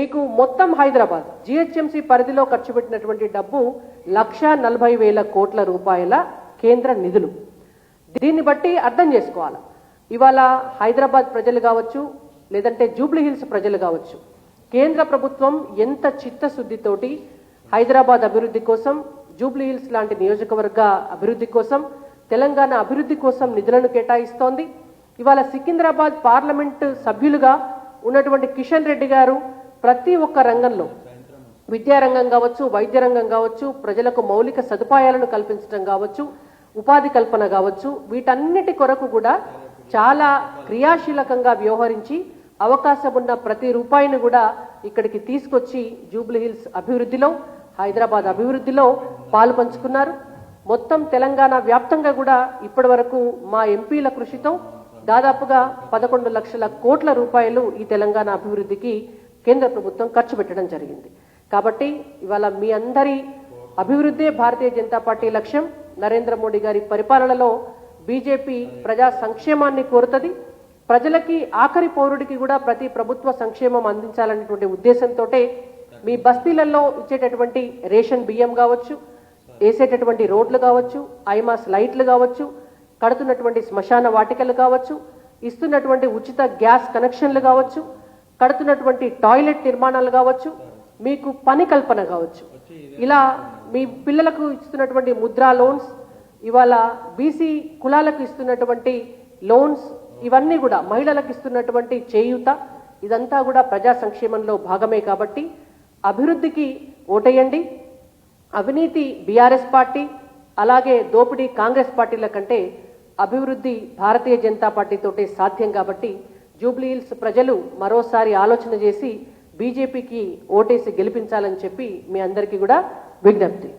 మీకు మొత్తం హైదరాబాద్ జిహెచ్ఎంసీ పరిధిలో ఖర్చు పెట్టినటువంటి డబ్బు లక్ష నలభై వేల కోట్ల రూపాయల కేంద్ర నిధులు. దీన్ని బట్టి అర్థం చేసుకోవాలి? ఇవాళ హైదరాబాద్ ప్రజలు కావచ్చు లేదంటే జూబ్లీ హిల్స్ ప్రజలు కావచ్చు కేంద్ర ప్రభుత్వం ఎంత చిత్తశుద్ధితోటి హైదరాబాద్ అభివృద్ధి కోసం జూబ్లీహిల్స్ లాంటి నియోజకవర్గ అభివృద్ధి కోసం తెలంగాణ అభివృద్ధి కోసం నిధులను కేటాయిస్తోంది. ఇవాళ సికింద్రాబాద్ పార్లమెంటు సభ్యులుగా ఉన్నటువంటి కిషన్ రెడ్డి గారు ప్రతి ఒక్క రంగంలో విద్యారంగం కావచ్చు వైద్య రంగం కావచ్చు ప్రజలకు మౌలిక సదుపాయాలను కల్పించడం కావచ్చు ఉపాధి కల్పన కావచ్చు వీటన్నిటి కొరకు కూడా చాలా క్రియాశీలకంగా వ్యవహరించి అవకాశం ఉన్న ప్రతి రూపాయిని కూడా ఇక్కడికి తీసుకొచ్చి జూబ్లీహిల్స్ అభివృద్ధిలో హైదరాబాద్ అభివృద్ధిలో పాలు పంచుకున్నారు. మొత్తం తెలంగాణ వ్యాప్తంగా కూడా ఇప్పటి వరకు మా ఎంపీల కృషితో దాదాపుగా పదకొండు లక్షల కోట్ల రూపాయలు ఈ తెలంగాణ అభివృద్ధికి కేంద్ర ప్రభుత్వం ఖర్చు పెట్టడం జరిగింది. కాబట్టి ఇవాళ మీ అందరి అభివృద్ధే భారతీయ జనతా పార్టీ లక్ష్యం. నరేంద్ర మోడీ గారి పరిపాలనలో బీజేపీ ప్రజా సంక్షేమాన్ని కోరుతుంది. ప్రజలకి ఆఖరి పౌరుడికి కూడా ప్రతి ప్రభుత్వ సంక్షేమం అందించాలనేటువంటి ఉద్దేశంతో మీ బస్తీలలో ఇచ్చేటటువంటి రేషన్ బియ్యం కావచ్చు వేసేటటువంటి రోడ్లు కావచ్చు ఐమాస్ లైట్లు కావచ్చు కడుతున్నటువంటి శ్మశాన వాటికలు కావచ్చు ఇస్తున్నటువంటి ఉచిత గ్యాస్ కనెక్షన్లు కావచ్చు కడుతున్నటువంటి టాయిలెట్ నిర్మాణాలు కావచ్చు మీకు పని కల్పన కావచ్చు. ఇలా మీ పిల్లలకు ఇస్తున్నటువంటి ముద్రా లోన్స్ ఇవాళ బీసీ కులాలకు ఇస్తున్నటువంటి లోన్స్ ఇవన్నీ కూడా మహిళలకు ఇస్తున్నటువంటి చేయూత ఇదంతా కూడా ప్రజా సంక్షేమంలో భాగమే కాబట్టి అభివృద్ధికి ఓటేయండి. అవినీతి బీఆర్ఎస్ పార్టీ అలాగే దోపిడీ కాంగ్రెస్ పార్టీల కంటే అభివృద్ధి భారతీయ జనతా పార్టీతోటే సాధ్యం కాబట్టి జూబ్లీహిల్స్ ప్రజలు మరోసారి ఆలోచన చేసి బీజేపీకి ఓటేసి గెలిపించాలని చెప్పి మీ అందరికీ కూడా విజ్ఞప్తి.